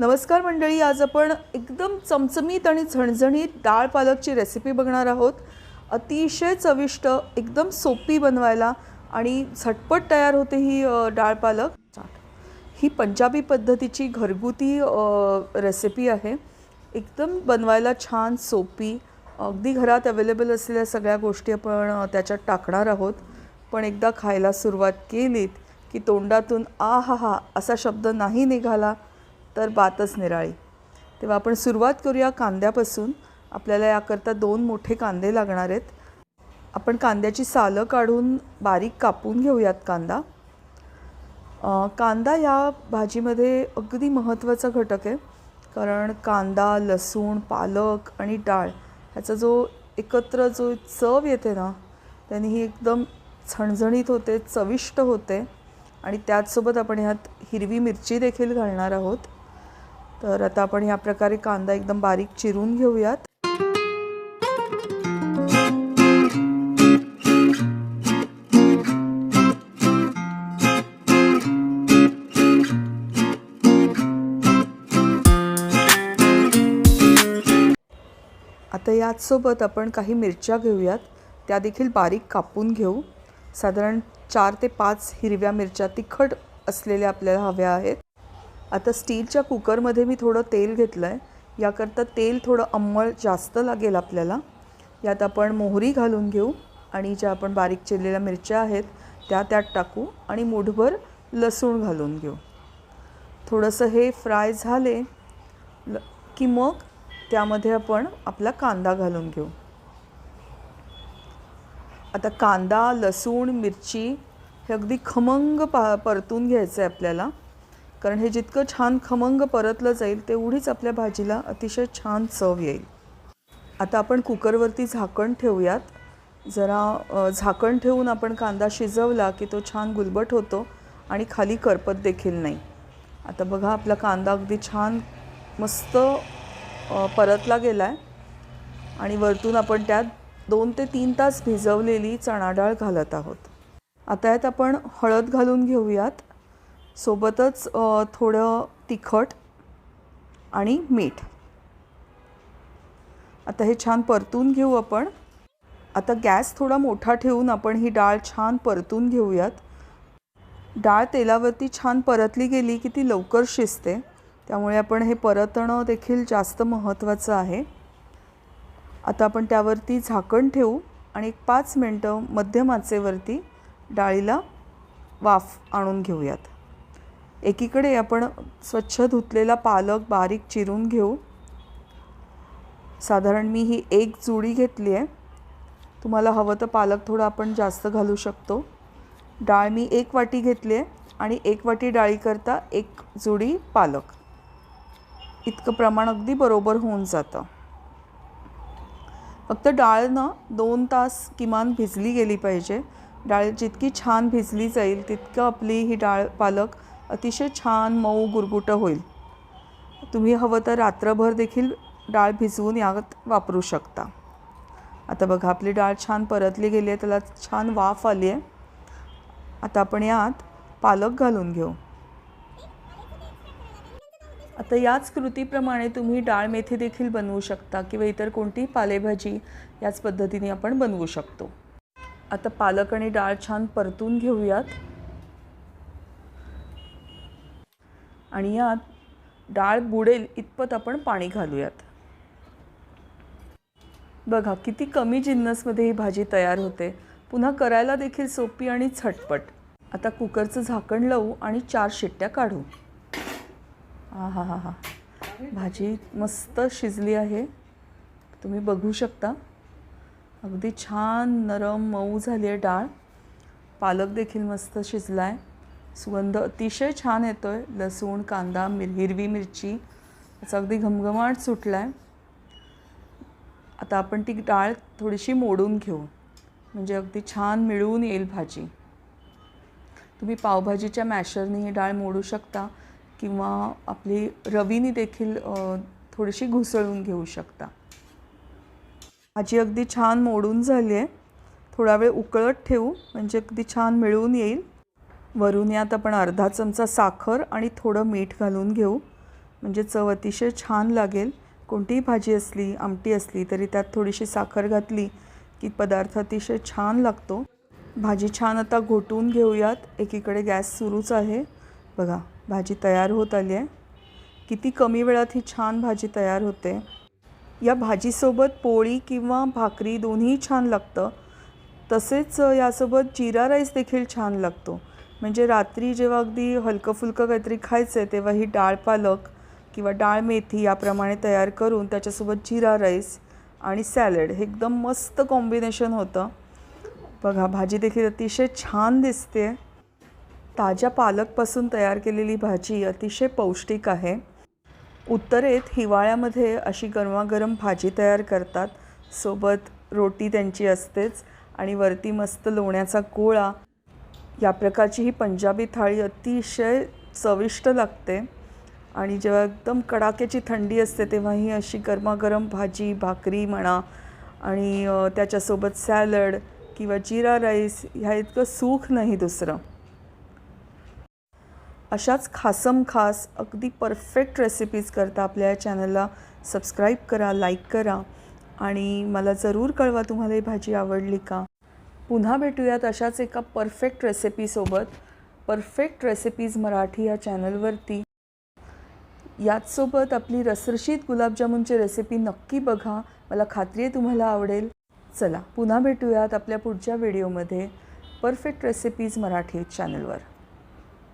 नमस्कार मंडळी आज आपण एकदम चमचमीत आणि झणझणीत डाळ पालकची रेसिपी बघणार आहोत. अतिशय चविष्ट एकदम सोपी बनवायला आणि झटपट तयार होते ही डाळ पालक. ही पंजाबी पद्धतीची घरगुती रेसिपी आहे. एकदम बनवायला छान सोपी अगदी घरात अवेलेबल असलेल्या सगळ्या गोष्टी आपण त्याच्यात टाकणार आहोत. पण एकदा खायला सुरुवात केलीत की तोंडातून आ हा हा असा शब्द नाही निघाला. तर बातच निराळी. तेव्हा आपण सुरुवात करूया कांद्यापासून. आपल्याला याकरता दोन मोठे कांदे लागणार आहेत. आपण कांद्याची सालं काढून बारीक कापून घेऊयात कांदा. कांदा या भाजीमध्ये अगदी महत्त्वाचा घटक आहे. कारण कांदा लसूण पालक आणि डाळ ह्याचा जो एकत्र जो चव येते ना त्याने ही एकदम झणझणीत होते चविष्ट होते. आणि त्याचसोबत आपण ह्यात हिरवी मिरची देखील घालणार आहोत. तर आता आपण ह्या प्रकारे कांदा एकदम बारीक चिरून घेऊयात. आता याचसोबत आपण काही मिरच्या घेऊयात. त्या देखील बारीक कापून घेऊ. साधारण चार ते पाच हिरव्या मिरच्या तिखट असलेल्या आपल्याला हव्या आहेत. आता स्टीलच्या कुकरमध्ये मी थोडं तेल घेतलं आहे याकरता तेल थोडं अंमळ जास्त लागेल आपल्याला. यात आपण मोहरी घालून घेऊ आणि ज्या आपण बारीक चिरलेल्या मिरच्या आहेत त्या त्यात टाकू आणि मुठभर लसूण घालून घेऊ. थोडंसं हे फ्राय झाले ल की मग त्यामध्ये आपण आपला कांदा घालून घेऊ. आता कांदा लसूण मिरची हे अगदी खमंग पा परतून घ्यायचं आहे आपल्याला. कारण हे जितकं छान खमंग परतलं जाईल तेवढीच आपल्या भाजीला अतिशय छान चव येईल. आता आपण कुकरवरती झाकण ठेवूयात. जरा झाकण ठेवून आपण कांदा शिजवला की तो छान गुलबट होतो आणि खाली करपत देखील नाही. आता बघा आपला कांदा अगदी छान मस्त परतला गेला आहे आणि वरतून आपण त्यात दोन ते तीन तास भिजवलेली चणा डाळ घालत आहोत. आता यात आपण हळद घालून घेऊयात. सोबतच थोडं तिखट आणि मीठ. आता हे छान परतून घेऊ आपण. आता गॅस थोडा मोठा ठेवून आपण ही डाळ छान परतून घेऊयात. डाळ तेलावरती छान परतली गेली की ती लवकर शिजते. त्यामुळे आपण हे परतणं देखील जास्त महत्त्वाचं आहे. आता आपण त्यावरती झाकण ठेवू आणि एक पाच मिनटं मध्यम आचेवरती डाळीला वाफ आणून घेऊयात. एकीकडे आपण स्वच्छ धुतलेला पालक बारीक चिरून घेऊ. साधारण मी ही एक जुडी घेतली आहे. तुम्हाला हवं तर पालक थोडं आपण जास्त घालू शकतो. डाळ मी एक वाटी घेतली आहे आणि एक वाटी डाळीकरता एक जुडी पालक. इतकं प्रमाण अगदी बरोबर होऊन जातं. फक्त डाळ ना दोन तास किमान भिजली गेली पाहिजे. डाळ जितकी छान भिजली जाईल तितकं आपली ही डाळ पालक अतिशय छान मऊ गुरगुटं होईल. तुम्ही हवं तर रात्रभर देखील डाळ भिजवून यात वापरू शकता. आता बघा आपली डाळ छान परतली गेली आहे त्याला छान वाफ आली आहे. आता आपण यात पालक घालून घेऊ. आता याच कृतीप्रमाणे तुम्ही डाळ मेथी देखील बनवू शकता किंवा इतर कोणतीही पालेभाजी याच पद्धतीने आपण बनवू शकतो. आता पालक आणि डाळ छान परतून घेऊयात. आणि यात डाळ बुडेल इतपत आपण पाणी घालूयात. बघा किती कमी जिन्नसमध्ये ही भाजी तयार होते. पुन्हा करायला देखील सोपी आणि झटपट. आता कुकरचं झाकण लावू आणि चार शिट्ट्या काढू. हा हा हा हा भाजी मस्त शिजली आहे. तुम्ही बघू शकता. अगदी छान नरम मऊ झाली आहे डाळ. पालक देखील मस्त शिजला आहे सुगंध अतिशय छान येतो आहे लसूण कांदा मिर हिरवी मिरची. याचा अगदी घमघमाट सुटला आहे आता आपण ती डाळ थोडीशी मोडून घेऊ. म्हणजे अगदी छान मिळून येईल भाजी. तुम्ही पावभाजीच्या मॅशरनी ही डाळ मोडू शकता किंवा आपली रवीनी देखील थोडीशी घुसळून घेऊ शकता. भाजी अगदी छान मोडून झाली आहे थोडा वेळ उकळत ठेवू. म्हणजे अगदी छान मिळून येईल. वरून यात आपण अर्धा चमचा साखर आणि थोडं मीठ घालून घेऊ. म्हणजे चव अतिशय छान लागेल. कोणतीही भाजी असली आमटी असली तरी त्यात थोडीशी साखर घातली की पदार्थ अतिशय छान लागतो. भाजी छान आता घोटून घेऊयात. एकीकडे गॅस सुरूच आहे. बघा भाजी तयार होत आली आहे. किती कमी वेळात ही छान भाजी तयार होते. या भाजीसोबत पोळी किंवा भाकरी दोन्ही छान लागतं. तसेच यासोबत जिरा राईस देखील छान लागतो. म्हणजे रात्री जेव्हा अगदी हलकं फुलकं काहीतरी खायचं आहे तेव्हा ही डाळ पालक किंवा डाळ मेथी याप्रमाणे तयार करून त्याच्यासोबत जिरा राईस आणि सॅलड हे एकदम मस्त कॉम्बिनेशन होतं. बघा भाजी देखील अतिशय छान दिसते. ताज्या पालकपासून तयार केलेली भाजी अतिशय पौष्टिक आहे. उत्तरेत हिवाळ्यामध्ये अशी गरमागरम भाजी तयार करतात. सोबत रोटी त्यांची असतेच आणि वरती मस्त लोण्याचा गोळा या प्रकारची ही पंजाबी थाळी अतिशय चविष्ट लागते. आणि जेव्हा एकदम कडाक्याची थंडी असते तेव्हा ही अशी गरमागरम भाजी भाकरी म्हणा आणि त्याच्यासोबत सॅलड किंवा जिरा राईस ह्या इतकं सुख नाही दुसरं. अशाच खासम खास अगदी परफेक्ट रेसिपीज करता आपल्या या चॅनलला सबस्क्राईब करा लाईक करा आणि मला जरूर कळवा तुम्हाला ही भाजी आवडली का. पुन्हा भेटूयात अशाच एका परफेक्ट रेसिपीसोबत परफेक्ट रेसिपीज मराठी या चॅनलवरती याचसोबत आपली रसरशीत गुलाबजामुनची रेसिपी नक्की बघा. मला खात्री आहे तुम्हाला आवडेल. चला पुन्हा भेटूयात आपल्या पुढच्या व्हिडिओमध्ये परफेक्ट रेसिपीज मराठी चॅनलवर